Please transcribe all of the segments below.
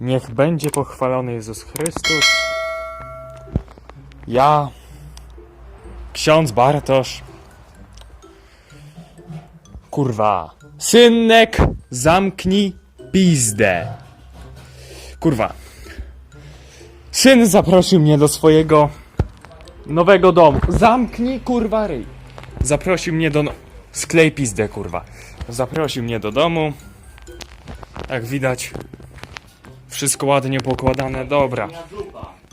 Niech będzie pochwalony Jezus Chrystus. Ja, ksiądz Bartosz. Kurwa. Synnek, zamknij pizdę. Kurwa. Syn zaprosił mnie do swojego nowego domu. Zamknij kurwa ryj. Zaprosił mnie do... No... Sklej pizdę kurwa. Zaprosił mnie do domu. Jak widać, wszystko ładnie pokładane. Dobra.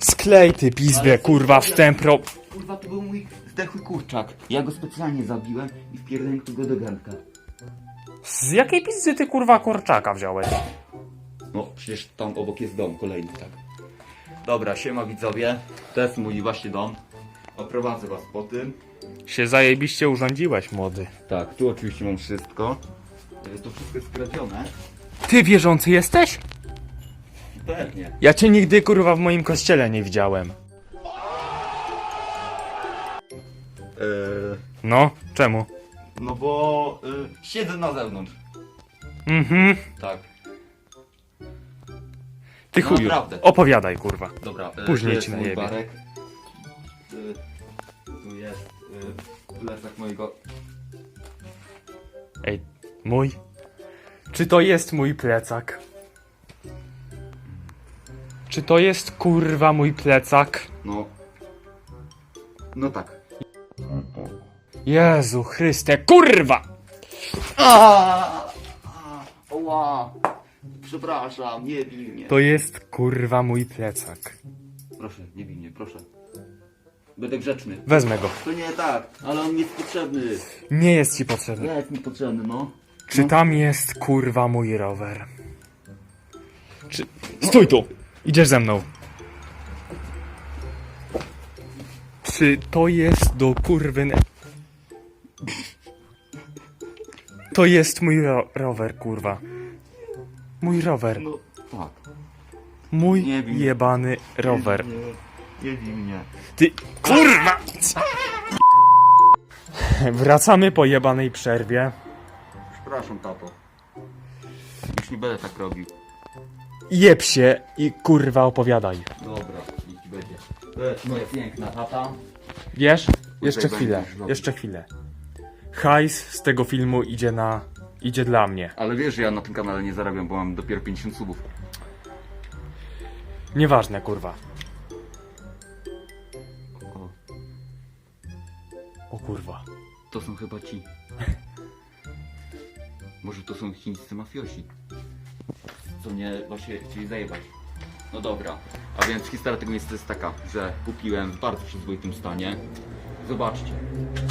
Sklej ty pizdę kurwa w tempro. Kurwa, to był mój zdechły kurczak. Ja go specjalnie zabiłem i wpierdolę go do garnka. Z jakiej pizzy ty kurwa kurczaka wziąłeś? No, przecież tam obok jest dom kolejny, tak. Dobra, siema widzowie. To jest mój właśnie dom. Oprowadzę was po tym. Się zajebiście urządziłeś, młody. Tak, tu oczywiście mam wszystko. Y, To wszystko jest skradzione. Ty wierzący jesteś? Pewnie. Ja cię nigdy kurwa w moim kościele nie widziałem. Yy, No, czemu? no bo y, siedzę na zewnątrz. Mhm. Tak. Ty No chuju. naprawdę. Opowiadaj kurwa. Dobra, y, Później tu jest ci mój najebie. barek. Tu jest plecak mojego Ej, mój? Czy to jest mój plecak? Czy to jest kurwa mój plecak? No. No tak. Jezu Chryste, kurwa! Oła! Przepraszam, nie bij mnie. To jest kurwa mój plecak. Proszę, nie bij mnie, proszę. Będę grzeczny. Wezmę go. To nie tak, ale on mi jest potrzebny. Nie jest ci potrzebny. Jest mi potrzebny, no. Czy tam jest kurwa mój rower? Czy... Stój tu! Idziesz ze mną. Czy to jest do kurwy... To jest mój ro rower, kurwa. Mój rower. No, tak. Mój Nie wiem. jebany rower. Nie, nie bij mnie. Ty... Kurwa! Wracamy po jebanej przerwie. Przepraszam, tato. Już nie będę tak robił. Jeb się i kurwa opowiadaj. Dobra, niech będzie. To jest moja piękna tata. Wiesz? Jeszcze chwilę, robił. jeszcze chwilę. Hajs z tego filmu idzie na... idzie dla mnie. Ale wiesz, że ja na tym kanale nie zarabiam, bo mam dopiero 50 subów. Nieważne, kurwa. O, O kurwa. to są chyba ci. Może to są chińscy mafiosi. Co mnie właśnie chcieli zajebać. No dobra, a więc historia tego miejsca jest taka, że kupiłem w bardzo przyzwoitym stanie. Zobaczcie,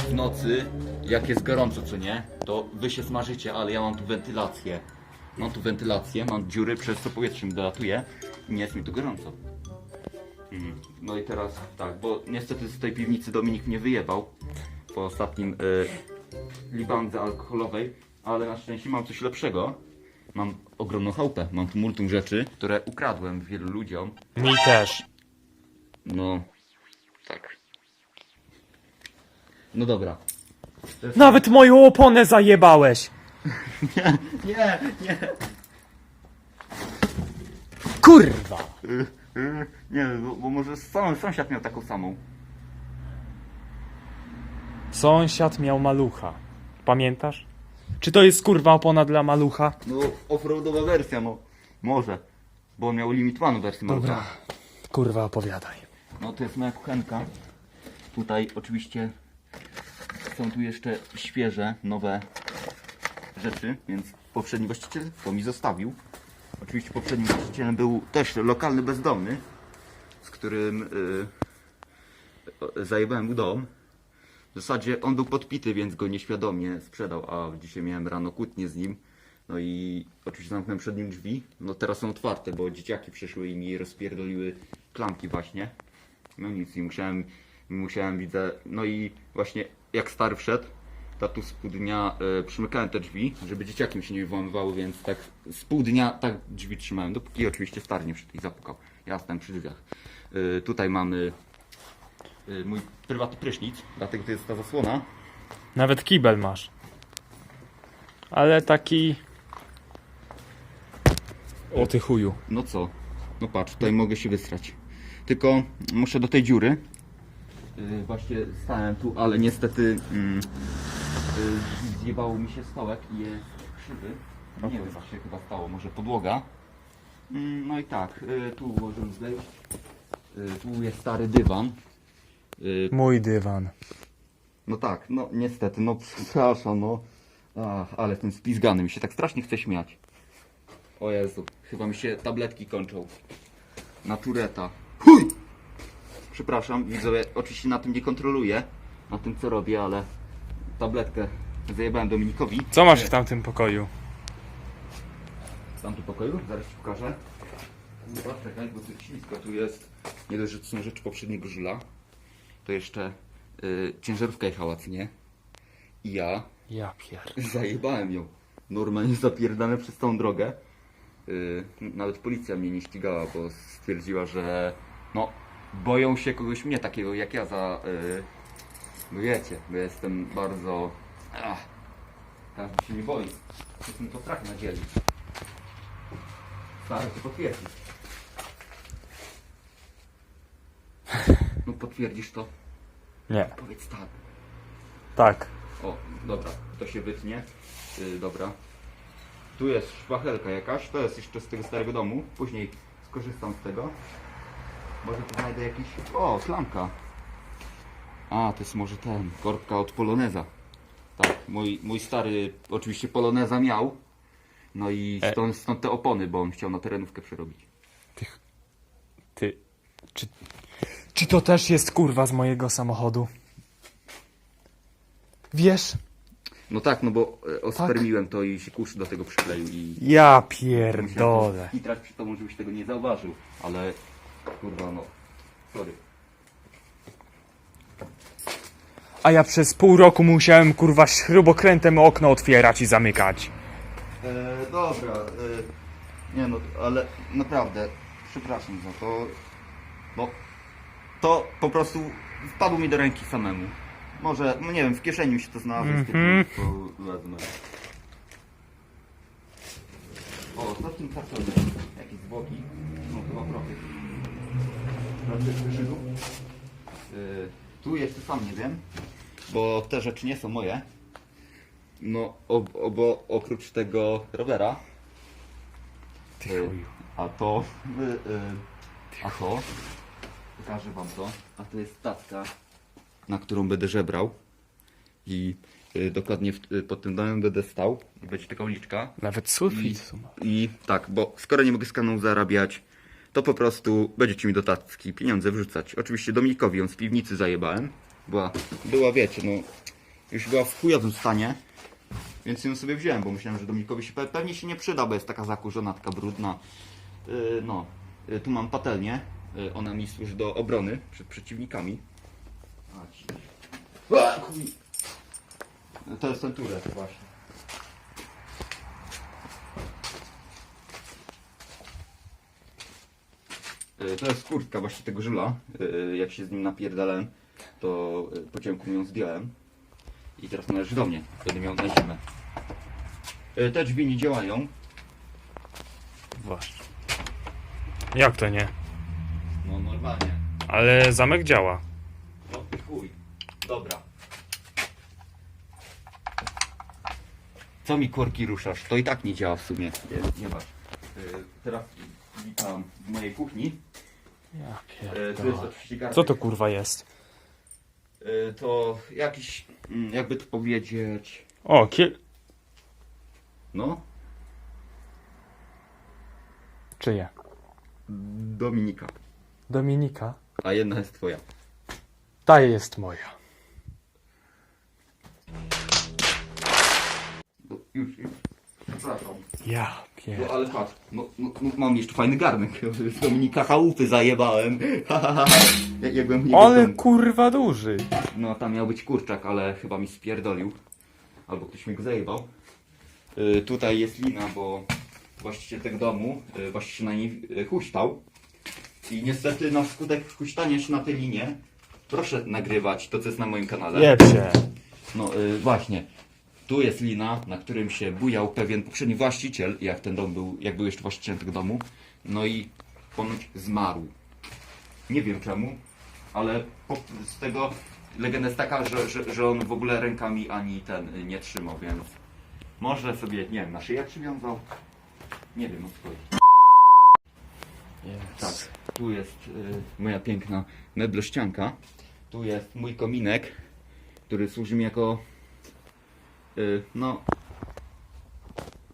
w nocy, jak jest gorąco, co nie, to wy się smażycie, ale ja mam tu wentylację. Mam tu wentylację, mam dziury, przez co powietrze mi dolatuje i nie jest mi tu gorąco. Mhm. No i teraz tak, bo niestety z tej piwnicy Dominik mnie wyjebał po ostatnim y, libandze alkoholowej, ale na szczęście mam coś lepszego. Mam ogromną chałupę, mam tu multum rzeczy, które ukradłem wielu ludziom. Mi też. No, tak. No dobra. Nawet moją oponę zajebałeś! Nie, nie. Kurwa! Nie, bo, bo może sam, sąsiad miał taką samą. Sąsiad miał malucha. Pamiętasz? Czy to jest kurwa opona dla malucha? No, offroadowa wersja, no. Może. Bo on miał limitowaną wersję Dobra. Malucha. Kurwa opowiadaj. No to jest moja kuchenka. Tutaj oczywiście są tu jeszcze świeże, nowe rzeczy, więc poprzedni właściciel to mi zostawił. Oczywiście poprzednim właścicielem był też lokalny bezdomny, z którym y, zajebałem mu dom. W zasadzie on był podpity, więc go nieświadomie sprzedał, a dzisiaj miałem rano kłótnię z nim. No i oczywiście zamknąłem przed nim drzwi. No teraz są otwarte, bo dzieciaki przyszły i mi rozpierdoliły klamki właśnie. No nic, i musiałem, musiałem widzę, no i właśnie jak stary wszedł, to tu z pół dnia e, przymykałem te drzwi, żeby dzieciaki mi się nie włamywały, więc tak z pół dnia tak drzwi trzymałem, dopóki oczywiście stary nie wszedł i zapukał. Ja stałem przy drzwiach. E, tutaj mamy mój prywatny prysznic, dlatego to jest ta zasłona. Nawet kibel masz. Ale taki... O ty chuju. No co? No patrz, tutaj mogę się wysrać. Tylko muszę do tej dziury. Yy, właśnie stałem tu, ale niestety mm, yy, zjebało mi się stołek i jest krzywy. Nie wiem co się chyba stało, może podłoga. Mm, no i tak, yy, tu możemy zejść. Yy, tu jest stary dywan. Yy, Mój dywan. no tak, no niestety, no przepraszam, no. Ach, ale jestem spizgany, mi się tak strasznie chce śmiać. O Jezu, chyba mi się tabletki kończą. Na tureta. Chuj! Przepraszam, widzowie, oczywiście na tym nie kontroluję, na tym co robię, ale tabletkę zajebałem Dominikowi. Co masz w tamtym pokoju? W tamtym pokoju? Zaraz ci pokażę. Kurwa, czekaj, bo tu ślisko, tu jest, nie dość, że to są rzeczy poprzedniego żula, to jeszcze y, ciężarówka jechała, co nie? I ja Ja pier... Zajebałem ją. Normalnie zapierdane przez tą drogę. Yy, nawet policja mnie nie ścigała, bo stwierdziła, że no, boją się kogoś mnie takiego jak ja za... Yy, no wiecie, bo jestem bardzo... Ach, każdy się nie boi. Jestem to strach na dzieli. Stary, to potwierdzić. Potwierdzisz to? Nie. Powiedz tak. Tak. O, dobra, to się wytnie. Yy, dobra. Tu jest szpachelka jakaś, to jest jeszcze z tego starego domu. Później skorzystam z tego. Może tu znajdę jakiś... O, klamka. A, to jest może ten, korbka od Poloneza. Tak, mój, mój stary oczywiście Poloneza miał. No i E. stąd, stąd te opony, bo on chciał na terenówkę przerobić. Ty... Ty... Czy... Czy to też jest kurwa z mojego samochodu? Wiesz? No tak, no bo e, ospermiłem to i się kurz do tego przykleił i... Ja pierdolę. to skitrać przy tobą, żebyś tego nie zauważył, ale kurwa no, sorry. A ja przez pół roku musiałem kurwa śrubokrętem okno otwierać i zamykać. E, dobra, e, nie no, ale naprawdę, przepraszam za to, bo to po prostu wpadło mi do ręki samemu. Może, no nie wiem, w kieszeni mi się to znalazło, Mhm. to wezmę. O, co w tym kartonie? Jakieś zwłoki? No chyba profil. Znaczy, wyszyku? Y, tu jeszcze sam nie wiem, bo te rzeczy nie są moje. No, ob, oprócz tego rowera, y, chuju. a to, y, y, a to, pokażę wam to, a to jest statka, na którą będę żebrał i y, dokładnie w, y, pod tym domem będę stał i będzie taka uliczka Nawet i, i tak, bo skoro nie mogę z kanału zarabiać, to po prostu będziecie mi do tacki pieniądze wrzucać. Oczywiście Dominikowi ją z piwnicy zajebałem. Była, była wiecie, no już była w chujowym stanie, więc ją sobie wziąłem, bo myślałem, że Dominikowi się pe- pewnie się nie przyda, bo jest taka zakurzona, taka brudna. Yy, no, yy, tu mam patelnię. Yy, ona mi służy do obrony przed przeciwnikami. Chuj. To jest ten turek właśnie. Y, To jest kurtka właśnie tego żula. Y, Jak się z nim napierdalałem, to po ciemku ją zdjąłem. I teraz należy do mnie. Będę miał na zimę. Te drzwi nie działają. Właśnie. Jak to nie? No normalnie. Ale zamek działa. No ty chuj. Dobra. Co mi korki ruszasz? To i tak nie działa w sumie. Nie, nie masz. Y, Teraz witam w mojej kuchni. Ja Y, Tu jest pierdolę. oczywiście garnek. Co to kurwa jest? Y, To jakiś, mm, jakby to powiedzieć... O, kiel... No, Czyje? Dominika. Dominika. A jedna jest twoja. Ta jest moja. No, już, już. Przepraszam. Ja No pier... ale patrz, no, no, no mam jeszcze fajny garnek. Z Dominika chałupy zajebałem. Jak- Jakbym nie Ale tam- kurwa duży. No tam miał być kurczak, ale chyba mi spierdolił. Albo ktoś mi go zajebał. Y, tutaj jest lina, bo właściciel tego domu y, właśnie się na niej y, huśtał. I niestety na skutek huśtania się na tej linie proszę nagrywać to, co jest na moim kanale. Jeb się. No y, właśnie. Tu jest lina, na którym się bujał pewien poprzedni właściciel, jak ten dom był, jak był jeszcze właścicielem tego domu. No i ponoć zmarł. Nie wiem czemu, ale po, z tego legenda jest taka, że, że, że on w ogóle rękami ani ten y, nie trzymał, więc może sobie, nie wiem, na szyję przywiązał. Nie wiem o co chodzi. Tak, tu jest y, moja piękna meblościanka. Tu jest mój kominek, który służy mi jako. Y, no.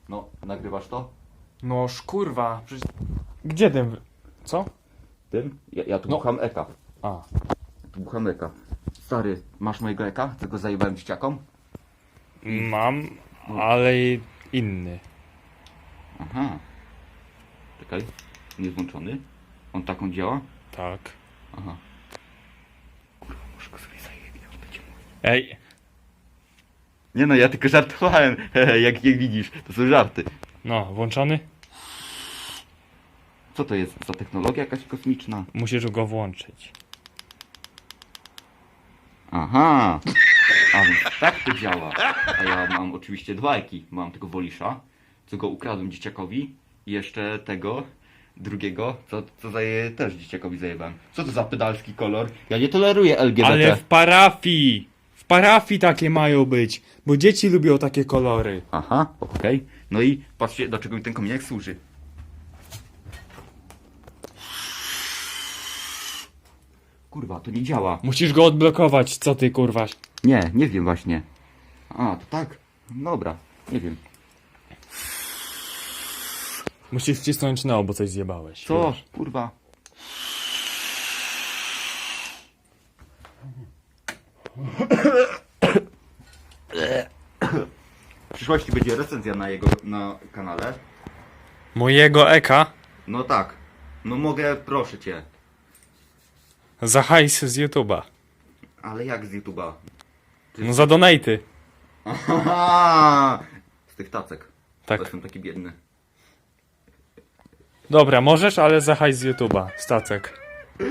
No, nagrywasz to? No kurwa, przecież... Gdzie ten... Co? Tym? Ja, ja tu No. bucham eka. A, Tu bucham eka. Stary, masz mojego eka? Co go zajebałem dzieciakom? mam, ale i inny. Aha. Czekaj, nie włączony. On taką działa? Tak. Aha. Kurwa, muszę go sobie zajebić, on będzie mój. Ej, Nie no, ja tylko żartowałem, jak, jak widzisz, to są żarty. no, włączony? Co to jest za technologia jakaś kosmiczna? Musisz go włączyć. Aha! A więc tak to działa. A ja mam oczywiście dwa eki. Mam tego Wolisza, co go ukradłem dzieciakowi i jeszcze tego drugiego, co, co zaje, też dzieciakowi zajebałem. Co to za pedalski kolor? Ja nie toleruję LGBT. Ale w parafii! W parafii takie mają być, bo dzieci lubią takie kolory. Aha, okej. No i patrzcie, do czego mi ten kominek służy. Kurwa, to nie działa. Musisz go odblokować, co ty kurwa. Nie, nie wiem właśnie. A, to tak? Dobra, nie wiem. Musisz wcisnąć no, bo coś zjebałeś. Co? Wiesz. Kurwa. W przyszłości będzie recenzja na jego na kanale. Mojego eka No tak. No mogę, proszę cię. za hajs z YouTube'a. Ale jak z YouTube'a? No za donaty. Aha! Z tych tacek. Tak. Bo Jestem taki biedny. Dobra, możesz, ale za hajs z YouTube'a. Stacek.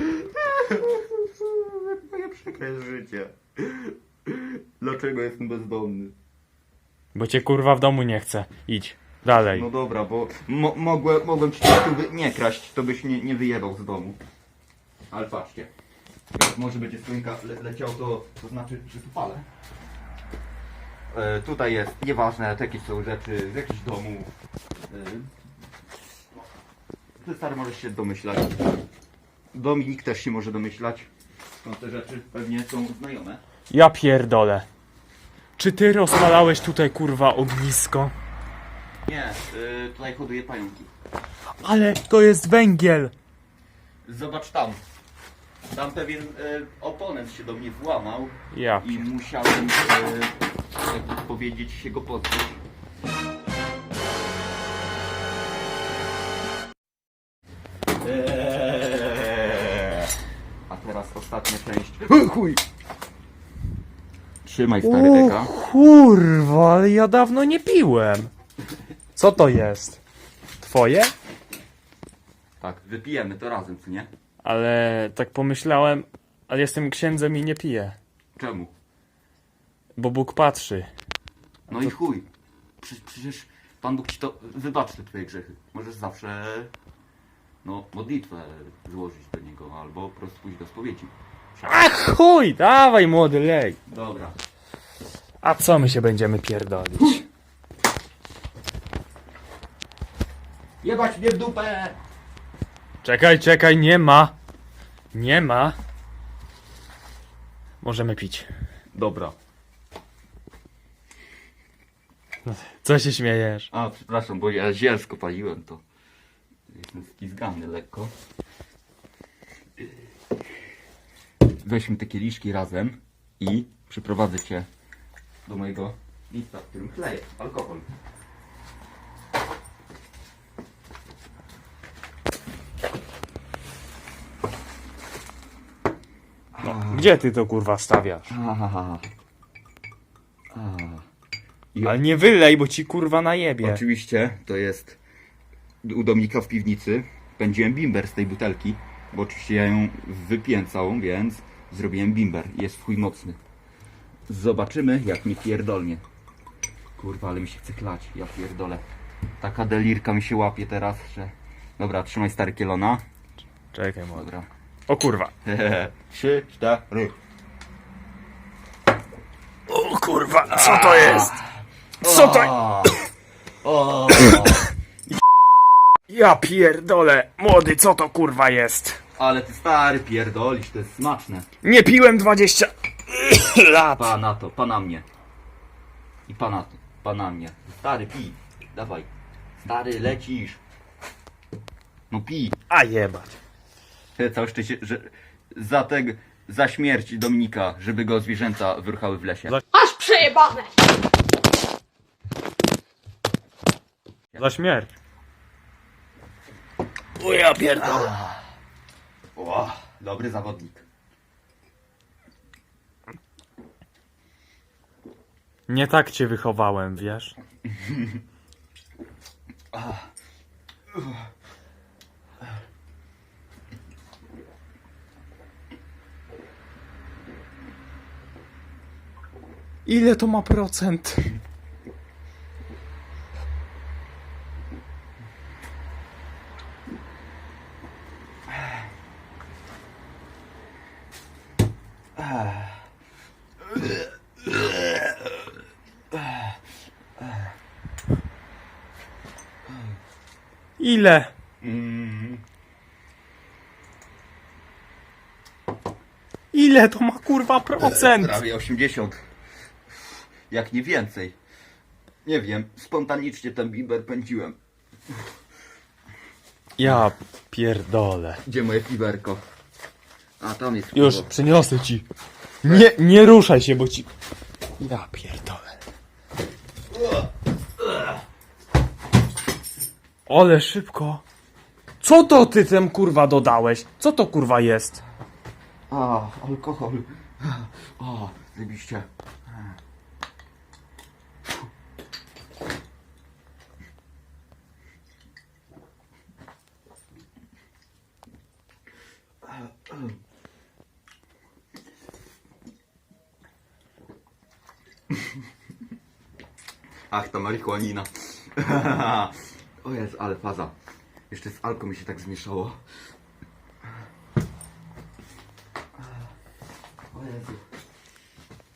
Moje przykre życie. Dlaczego jestem bezdomny? Bo cię kurwa w domu nie chce. Idź. Dalej. No dobra, bo mo mogłem, mogłem ci tu wy- nie kraść, to byś nie, nie wyjebał z domu. Ale patrzcie. Jak może będzie słońka le leciał, to, to znaczy, że tu palę. E, tutaj jest, nieważne, jakieś są rzeczy z jakichś domów. E. ty stary możesz się domyślać. Dominik też się może domyślać. Skąd te rzeczy pewnie są znajome. Ja pierdolę. Czy ty rozpalałeś tutaj kurwa ognisko? Nie, y, tutaj hoduję pająki. Ale to jest węgiel. Zobacz tam. Tam pewien y, oponent się do mnie włamał Ja. i musiałem, y, jakby powiedzieć, się go pozbyć. Chuj! Trzymaj stary eka. kurwa, ale ja dawno nie piłem. Co to jest? Twoje? Tak, wypijemy to razem, co nie? Ale tak pomyślałem, ale jestem księdzem i nie piję. Czemu? Bo Bóg patrzy. No i chuj. Przecież, przecież Pan Bóg ci to wybaczy te twoje grzechy. Możesz zawsze no, modlitwę złożyć do Niego albo po prostu pójść do spowiedzi. Ach chuj, dawaj młody lej. Dobra. A co my się będziemy pierdolić? Jebać mnie w dupę! Czekaj, czekaj, nie ma. Nie ma. Możemy pić. Dobra. Co się śmiejesz? A, przepraszam, bo ja zielsko paliłem to. Jestem skizgany lekko. Weźmy te kieliszki razem i przyprowadzę cię do mojego miejsca, w którym chleję alkohol. Gdzie ty to kurwa stawiasz? Ahaha. A. I Ale nie wylej, bo ci kurwa najebie. Oczywiście to jest u Dominika w piwnicy. Pędziłem bimber z tej butelki, bo oczywiście ja ją wypiłem całą, więc zrobiłem bimber. Jest w chuj mocny. Zobaczymy jak mi pierdolnie. Kurwa, ale mi się chce klać, ja pierdolę. Taka delirka mi się łapie teraz, że... Dobra, trzymaj stary kielona. Czekaj, młody. Dobra. O kurwa. Trzy, cztery. O kurwa, co to jest? Co to? O, o, Ja pierdolę. Młody, co to kurwa jest? Ale ty stary pierdolisz, to jest smaczne. Nie piłem 20 lat. Pa na to, pa na mnie. I pa na to, pa na mnie. Stary, pij. Dawaj. Stary, lecisz. No pij. A jebać. Całe szczęście, że za tego, za śmierć Dominika, żeby go zwierzęta wyruchały w lesie. Aż przejebane! Za śmierć. O ja pierdolę. O, dobry zawodnik. Nie tak cię wychowałem, wiesz? Ile to ma procent? Ile? Ile to ma kurwa procent? Prawie 80. Jak nie więcej. Nie wiem, spontanicznie ten biber pędziłem. Ja pierdolę. Gdzie moje piberko? A tam jest Już piwo. przyniosę ci. Nie, nie ruszaj się, bo ci. Ja pierdolę. Ale szybko. Co to ty tem kurwa dodałeś? Co to kurwa jest? A, alkohol. O, zajebiście. Ach, ta marihuanina. O jest, ale faza. Jeszcze z alko mi się tak zmieszało. O Jezu.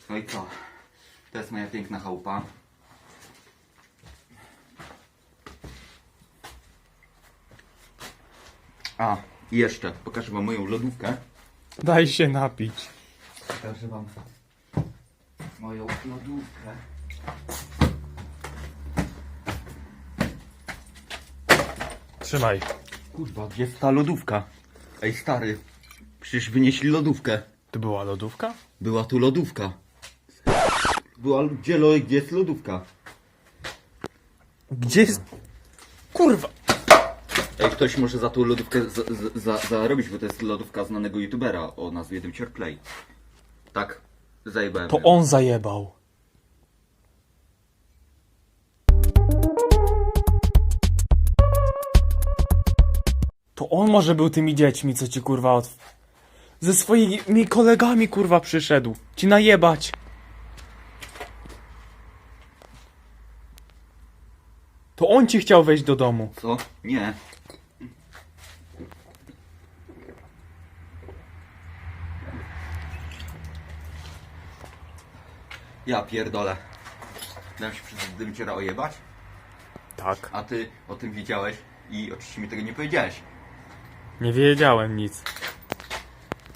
No i co? To jest moja piękna chałupa. A, i jeszcze pokażę wam moją lodówkę. Daj się napić. Pokażę wam moją lodówkę. Trzymaj. Kurwa, gdzie jest ta lodówka? Ej stary, przecież wynieśli lodówkę. To była lodówka? Była tu lodówka. Była, gdzie, lo, gdzie jest lodówka? Gdzie jest. Kurwa. Ej, ktoś może za tą lodówkę za, za, za, zarobić, bo to jest lodówka znanego youtubera o nazwie Dymcior Play. Tak, zajebałem. To ją. on zajebał. To on może był tymi dziećmi, co ci kurwa od... Ze swoimi kolegami kurwa przyszedł. Ci najebać. To on ci chciał wejść do domu. Co? Nie. Ja pierdolę. Dam się przez Dymciora ojebać? Tak. A ty o tym wiedziałeś i oczywiście mi tego nie powiedziałeś. Nie wiedziałem nic.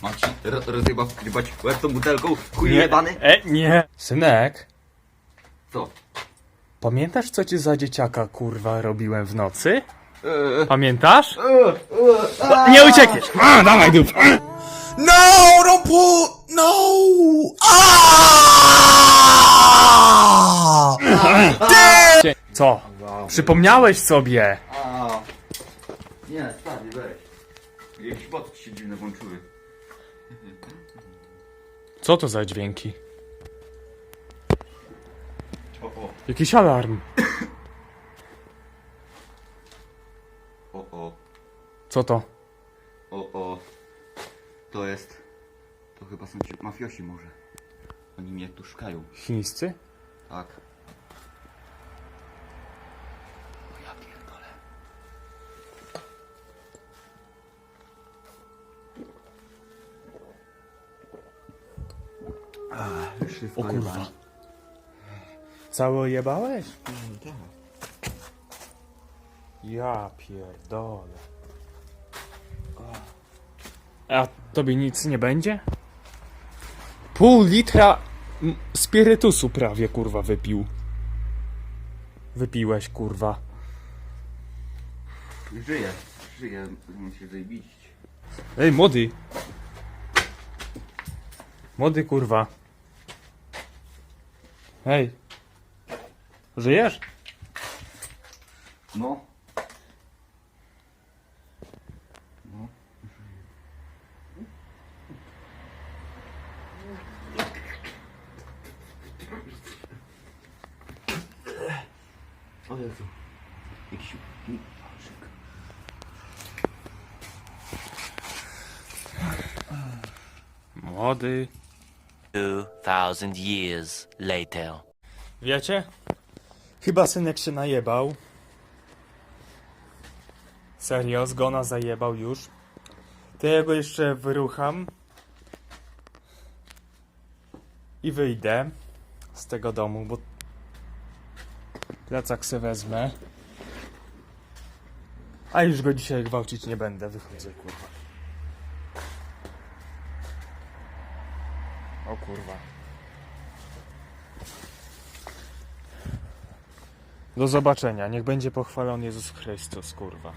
Mam ci ro- rozjebać jebać łeb tą butelką, chuj jebany? E, nie. Synek, Co? pamiętasz co ci za dzieciaka kurwa robiłem w nocy? Eee, Pamiętasz? Nie uciekniesz! A, dawaj dup! No, don't pull. No. Ah! Damn. Co? Przypomniałeś sobie? a. Nie, stary, weź. Jakieś boty ci się dziwne włączyły. Co to za dźwięki? O, o, Jakiś alarm. o, o, Co to? o, o. To jest... To chyba są ci mafiosi może. Oni mnie tu szukają. Chińscy? Tak. O ja pierdolę. O kurwa. jebane. Całe ojebałeś? Mm, tak. Ja pierdolę. A tobie nic nie będzie? Pół litra spirytusu prawie kurwa wypił. Wypiłeś kurwa. Żyję, żyję, się zajebić. Ej młody. Młody kurwa. Hej. Żyjesz? No. O Jezu. Jakiś... Szyk. Młody. 2,000 years later. Wiecie? Chyba synek się najebał. Serio, zgona zajebał już. To ja go jeszcze wyrucham. I wyjdę z tego domu, bo plecak se wezmę. A już go dzisiaj gwałcić nie będę, wychodzę kurwa. O kurwa. Do zobaczenia. Niech będzie pochwalony Jezus Chrystus, kurwa.